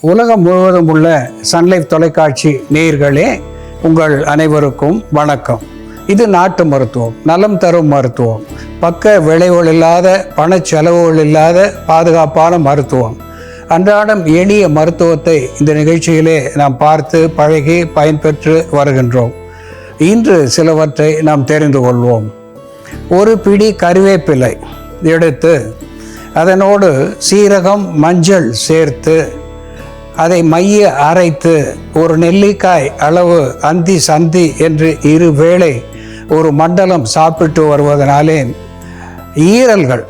உலகம் முழுவதும் உள்ள சன்லைஃப் தொலைக்காட்சி நேயர்களே உங்கள் அனைவருக்கும் வணக்கம். இது நாட்டு மருத்துவம் நலம் தரும் மருத்துவம். பக்க விளைவுகள் இல்லாத பண செலவுகள் இல்லாத பாதுகாப்பான மருத்துவம். அன்றாடம் எளிய மருத்துவத்தை இந்த நிகழ்ச்சியிலே நாம் பார்த்து பழகி பயன்பெற்று வருகின்றோம். இன்று சிலவற்றை நாம் தெரிந்து கொள்வோம். ஒரு பிடி கருவேப்பிலை எடுத்து அதனோடு சீரகம் மஞ்சள் சேர்த்து அதை மைய அரைத்து ஒரு நெல்லிக்காய் அளவு அந்தி சந்தி என்று இரு வேளை ஒரு மண்டலம் சாப்பிட்டு வருவதனாலே ஈரல்கள்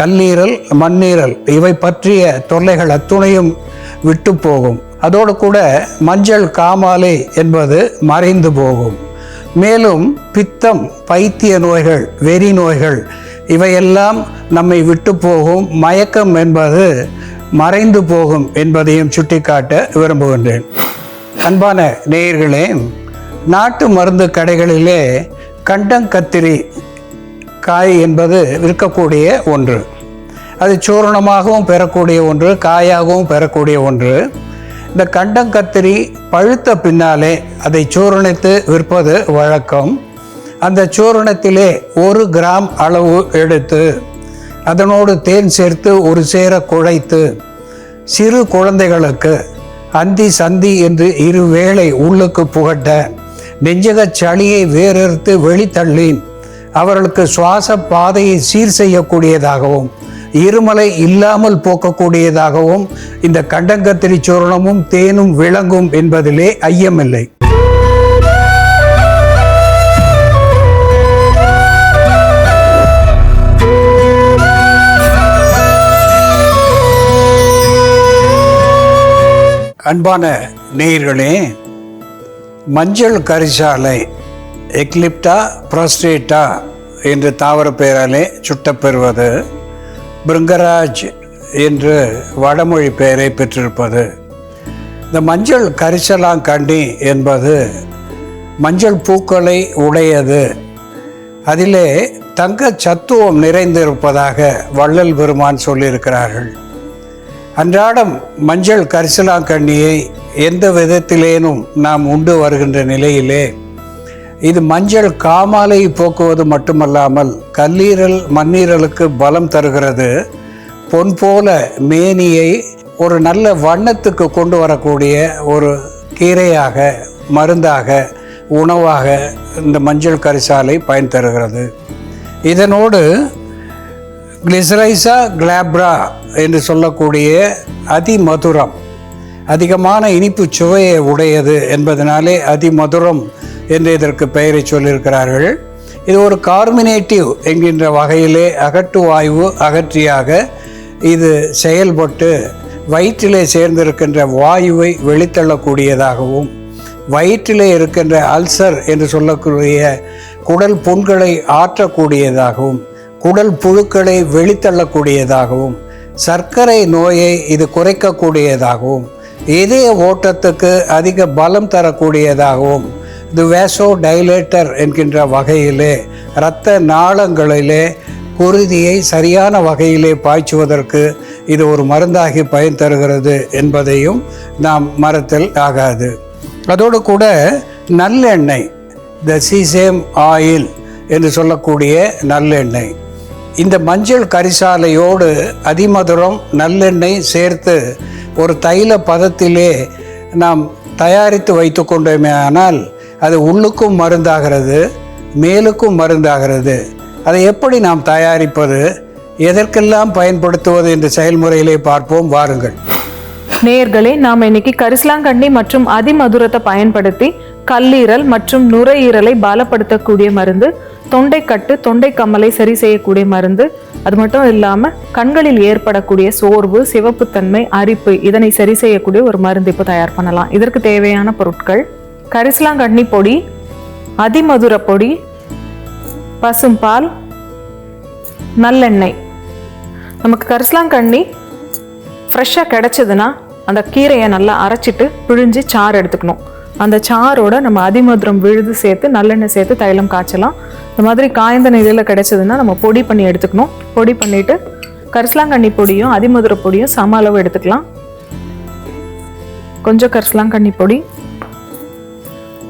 கல்லீரல் மண்ணீரல் இவை பற்றிய தொல்லைகள் அத்துணையும் விட்டு போகும். அதோடு கூட மஞ்சள் காமாலை என்பது மறைந்து போகும். மேலும் பித்தம் பைத்திய நோய்கள் வெறி நோய்கள் இவையெல்லாம் நம்மை விட்டு போகும். மயக்கம் என்பது மறைந்து போகும் என்பதையும் சுட்டிக்காட்ட விரும்புகின்றேன். அன்பான நேயர்களே நாட்டு மருந்து கடைகளிலே கண்டங்கத்திரி காய் என்பது விற்கக்கூடிய ஒன்று. அது சூரணமாகவும் பெறக்கூடிய ஒன்று காயாகவும் பெறக்கூடிய ஒன்று. இந்த கண்டங்கத்திரி பழுத்த பின்னாலே அதை சூரணித்து விற்பது வழக்கம். அந்த சூரணத்திலே ஒரு கிராம் அளவு எடுத்து அதனோடு தேன் சேர்த்து ஒரு சேர குழைத்து சிறு குழந்தைகளுக்கு அந்தி சந்தி என்று இரு வேளை உள்ளுக்கு புகட்ட நெஞ்சகச் சளியை வேறறுத்து வெளித்தள்ளி அவர்களுக்கு சுவாச பாதையை சீர் செய்யக்கூடியதாகவும் இருமலை இல்லாமல் போக்கக்கூடியதாகவும் இந்த கண்டங்கத்திரி சூரணமும் தேனும் விளங்கும் என்பதிலே ஐயமில்லை. அன்பான நேயர்களே மஞ்சள் கரிசாலை எக்லிப்டா ப்ரோஸ்டேட்டா என்று தாவர பெயராலே சுட்டப்பெறுவது பிருங்கராஜ் என்று வடமொழி பெயரை பெற்றிருப்பது. இந்த மஞ்சள் கரிசலாங்கண்ணி என்பது மஞ்சள் பூக்களை உடையது. அதிலே தங்க சத்துவம் நிறைந்திருப்பதாக வள்ளல் பெருமான் சொல்லியிருக்கிறார்கள். அன்றாடம் மஞ்சள் கரிசலாங்கண்ணியை எந்த விதத்திலேனும் நாம் உண்டு வருகின்ற நிலையிலே இது மஞ்சள் காமாலை போக்குவது மட்டுமல்லாமல் கல்லீரல் மண்ணீரலுக்கு பலம் தருகிறது. பொன் போல மேனியை ஒரு நல்ல வண்ணத்துக்கு கொண்டு வரக்கூடிய ஒரு கீரையாக மருந்தாக உணவாக இந்த மஞ்சள் கரிசாலை பயன் தருகிறது. இதனோடு கிளிசரைசா கிளாப்ரா என்று சொல்லக்கூடிய அதிமதுரம். அதிகமான இனிப்பு சுவையை உடையது என்பதனாலே அதிமதுரம் என்று இதற்கு பெயரை சொல்லியிருக்கிறார்கள். இது ஒரு கார்மினேட்டிவ் என்கின்ற வகையிலே அகட்டுவாய்வு அகற்றியாக இது செயல்பட்டு வயிற்றிலே சேர்ந்திருக்கின்ற வாயுவை வெளித்தள்ளக்கூடியதாகவும் வயிற்றிலே இருக்கின்ற அல்சர் என்று சொல்லக்கூடிய குடல் புண்களை ஆற்றக்கூடியதாகவும் குடல் புழுக்களை வெளித்தள்ளக்கூடியதாகவும் சர்க்கரை நோயை இது குறைக்கக்கூடியதாகவும் இதய ஓட்டத்துக்கு அதிக பலம் தரக்கூடியதாகவும் இது வேசோ டைலேட்டர் என்கின்ற வகையிலே இரத்த நாளங்களிலே குருதியை சரியான வகையிலே பாய்ச்சுவதற்கு இது ஒரு மருந்தாகி பயன் தருகிறது என்பதையும் நாம் மரத்தில் ஆகாது. அதோடு கூட நல்லெண்ணெய் த சீசேம் ஆயில் என்று சொல்லக்கூடிய நல்லெண்ணெய். இந்த மஞ்சள் கரிசாலையோடு அதிமதுரம் நல்லெண்ணெய் சேர்த்து ஒரு தைல பதத்திலே நாம் தயாரித்து வைத்து கொண்டோமே ஆனால் அது உள்ளுக்கும் மருந்தாகிறது மேலுக்கும் மருந்தாகிறது. அதை எப்படி நாம் தயாரிப்பது எதற்கெல்லாம் பயன்படுத்துவது என்ற செயல்முறையிலே பார்ப்போம். வாருங்கள். நேர்களே நாம் இன்னைக்கு கரிசலாங்கண்ணி மற்றும் அதிமதுரத்தை பயன்படுத்தி கல்லீரல் மற்றும் நுரையீரலை பலப்படுத்தக்கூடிய மருந்து தொண்டைக்கட்டு தொண்டை கம்மலை சரி செய்யக்கூடிய மருந்து அது மட்டும் இல்லாமல் கண்களில் ஏற்படக்கூடிய சோர்வு சிவப்புத்தன்மை அரிப்பு இதனை சரி செய்யக்கூடிய ஒரு மருந்து இப்போ தயார் பண்ணலாம். இதற்கு தேவையான பொருட்கள் கரிசலாங்கண்ணி பொடி அதிமதுர பொடி பசும்பால் நல்லெண்ணெய். நமக்கு கரிசலாங்கண்ணி ஃப்ரெஷ்ஷாக கிடச்சதுன்னா அந்த கீரையை நல்லா அரைச்சிட்டு பிழிஞ்சு சாறு எடுத்துக்கணும். அந்த சாரோட நம்ம அதிமதுரம் விழுது சேர்த்து நல்லெண்ணெய் சேர்த்து தைலம் காய்ச்சலாம். இந்த மாதிரி காய்ந்த நிலையில் கிடைச்சதுன்னா நம்ம பொடி பண்ணி எடுத்துக்கணும். பொடி பண்ணிவிட்டு கரிசலாங்கண்ணி பொடியும் அதிமதுர பொடியும் சம அளவு எடுத்துக்கலாம். கொஞ்சம் கரிசலாங்கண்ணி பொடி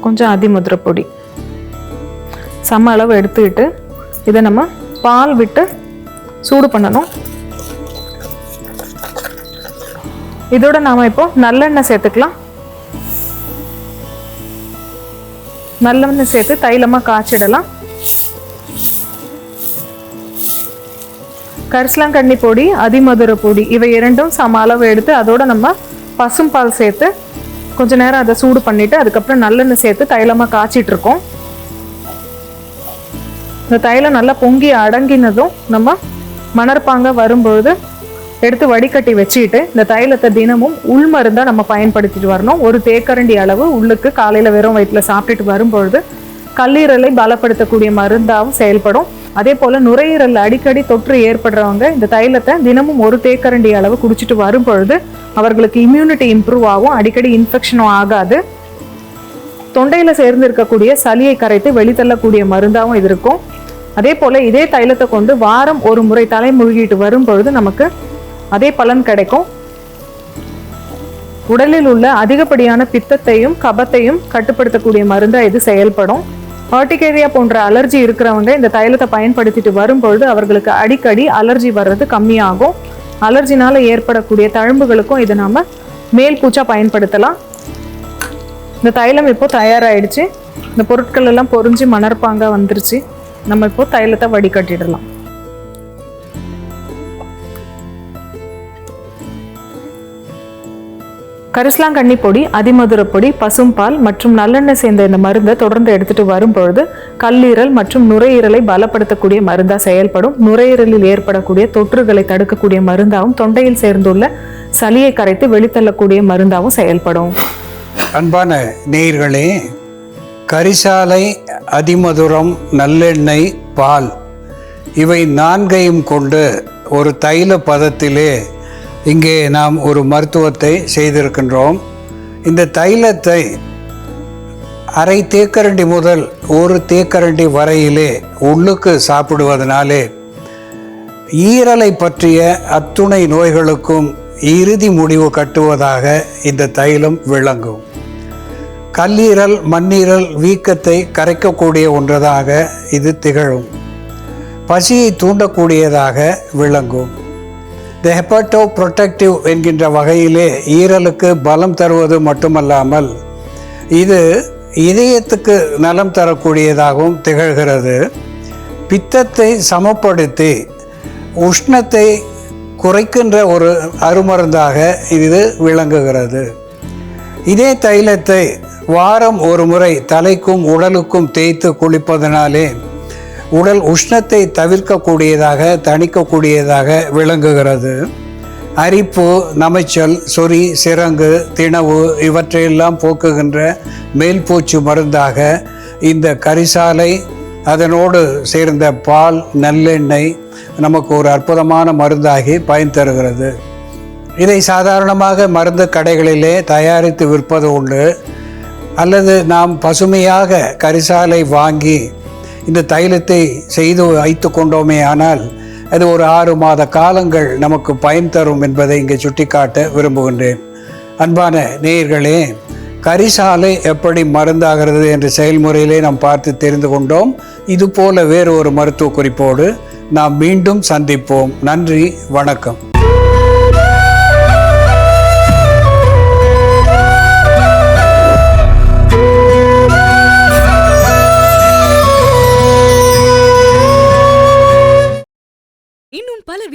கொஞ்சம் அதிமதுர பொடி. சம அளவு எடுத்துக்கிட்டு இதை நம்ம பால் விட்டு சூடு பண்ணணும். இதோட நாம இப்போ நல்லெண்ணெய் சேர்த்துக்கலாம். நல்லவண்ணம் சேர்த்து தைலமாக காய்ச்சிடலாம். கரிசலாங்கண்ணி பொடி அதிமதுர பொடி இவை இரண்டும் சம அளவு எடுத்து அதோடு நம்ம பசும்பால் சேர்த்து கொஞ்ச நேரம் அதை சூடு பண்ணிவிட்டு அதுக்கப்புறம் நல்லெண்ணெய் சேர்த்து தைலமாக காய்ச்சிட்டு இருக்கோம் இந்த தைலம் நல்லா பொங்கி அடங்கினதும் நம்ம மணற்பாங்க வரும்பொழுது எடுத்து வடிகட்டி வச்சுக்கிட்டு இந்த தைலத்தை தினமும் உள்மருந்தாக நம்ம பயன்படுத்திட்டு வரணும். ஒரு தேக்கரண்டி அளவு உள்ளுக்கு காலையில் வெறும் வயிற்றில் சாப்பிட்டுட்டு வரும்பொழுது கல்லீரலை பலப்படுத்தக்கூடிய மருந்தாகவும் செயல்படும். அதே போல் நுரையீரல் அடிக்கடி தொற்று ஏற்படுறவங்க இந்த தைலத்தை தினமும் ஒரு தேக்கரண்டி அளவு குடிச்சிட்டு வரும்பொழுது அவர்களுக்கு இம்யூனிட்டி இம்ப்ரூவ் ஆகும். அடிக்கடி இன்ஃபெக்ஷனும் ஆகாது. தொண்டையில் சேர்ந்து இருக்கக்கூடிய சளியை கரைத்து வெளித்தள்ளக்கூடிய மருந்தாகவும் இது இருக்கும். அதே போல் இதே தைலத்தை கொண்டு வாரம் ஒரு முறை தலை முழுகிட்டு வரும் பொழுது நமக்கு அதே பலன் கிடைக்கும். உடலில் உள்ள அதிகப்படியான பித்தத்தையும் கபத்தையும் கட்டுப்படுத்தக்கூடிய மருந்தாக இது செயல்படும். ஹார்டிகேரியா போன்ற அலர்ஜி இருக்கிறவங்க இந்த தைலத்தை பயன்படுத்திட்டு வரும்பொழுது அவர்களுக்கு அடிக்கடி அலர்ஜி வர்றது கம்மியாகும். அலர்ஜினால் ஏற்படக்கூடிய தழும்புகளுக்கும் இதை நாம் மேல் பூச்சா பயன்படுத்தலாம். இந்த தைலம் இப்போ தயாராகிடுச்சு இந்த பொருட்கள் எல்லாம் பொரிஞ்சு மணற்பாங்க வந்துருச்சு. நம்ம இப்போ தைலத்தை வடிகட்டிடலாம். கரிசலாங்கண்ணி பொடி அதிமதுர பொடி பசும்பால் மற்றும் நல்லெண்ணெய் சேர்ந்த இந்த மருந்தை தொடர்ந்து எடுத்துட்டு வரும்பொழுது கல்லீரல் மற்றும் நுரையீரலை பலப்படுத்தக்கூடிய மருந்தாக செயல்படும். நுரையீரலில் ஏற்படக்கூடிய தொற்றுகளை தடுக்கக்கூடிய மருந்தாகவும் தொண்டையில் சேர்ந்துள்ள சளியை கரைத்து வெளித்தள்ளக்கூடிய மருந்தாகவும் செயல்படும். அன்பான நேயர்களே கரிசாலை அதிமதுரம் நல்லெண்ணெய் பால் இவை நான்கையும் கொண்டு ஒரு தைல பதத்திலே இங்கே நாம் ஒரு மருத்துவத்தை செய்திருக்கின்றோம். இந்த தைலத்தை அரை தேக்கரண்டி முதல் ஒரு தேக்கரண்டி வரையிலே உள்ளுக்கு சாப்பிடுவதனாலே ஈரலை பற்றிய அத்துணை நோய்களுக்கும் இறுதி முடிவு கட்டுவதாக இந்த தைலம் விளங்கும். கல்லீரல் மண்ணீரல் வீக்கத்தை கரைக்கக்கூடிய ஒன்றதாக இது திகழும். பசியை தூண்டக்கூடியதாக விளங்கும். த ஹெப்பட்டோ புரொட்டக்டிவ் என்கின்ற வகையிலே ஈரலுக்கு பலம் தருவது மட்டுமல்லாமல் இது இதயத்துக்கு நலம் தரக்கூடியதாகவும் திகழ்கிறது. பித்தத்தை சமப்படுத்தி உஷ்ணத்தை குறைக்கின்ற ஒரு அருமருந்தாக இது விளங்குகிறது. இதே தைலத்தை வாரம் ஒரு முறை தலைக்கும் உடலுக்கும் தேய்த்து குளிப்பதனாலே உடல் உஷ்ணத்தை தவிர்க்கக்கூடியதாக தணிக்கக்கூடியதாக விளங்குகிறது. அரிப்பு நமைச்சல் சொறி சிறங்கு திணவு இவற்றையெல்லாம் போக்குகின்ற மேல்பூச்சு மருந்தாக இந்த கரிசாலை அதனோடு சேர்ந்த பால் நல்லெண்ணெய் நமக்கு ஒரு அற்புதமான மருந்தாகி பயன் தருகிறது. இதை சாதாரணமாக மருந்து கடைகளிலே தயாரித்து விற்பது உண்டு. அல்லது நாம் பசுமையாக கரிசாலை வாங்கி இந்த தைலத்தை செய்து வைத்து கொண்டோமே ஆனால் அது ஒரு ஆறு மாத காலங்கள் நமக்கு பயன் தரும் என்பதை இங்கே சுட்டிக்காட்ட விரும்புகின்றேன். அன்பான நேயர்களே கரிசாலை எப்படி மருந்தாகிறது என்ற செயல்முறையிலே நாம் பார்த்து தெரிந்து கொண்டோம். இதுபோல வேறு ஒரு மருத்துவ குறிப்போடு நாம் மீண்டும் சந்திப்போம். நன்றி வணக்கம்.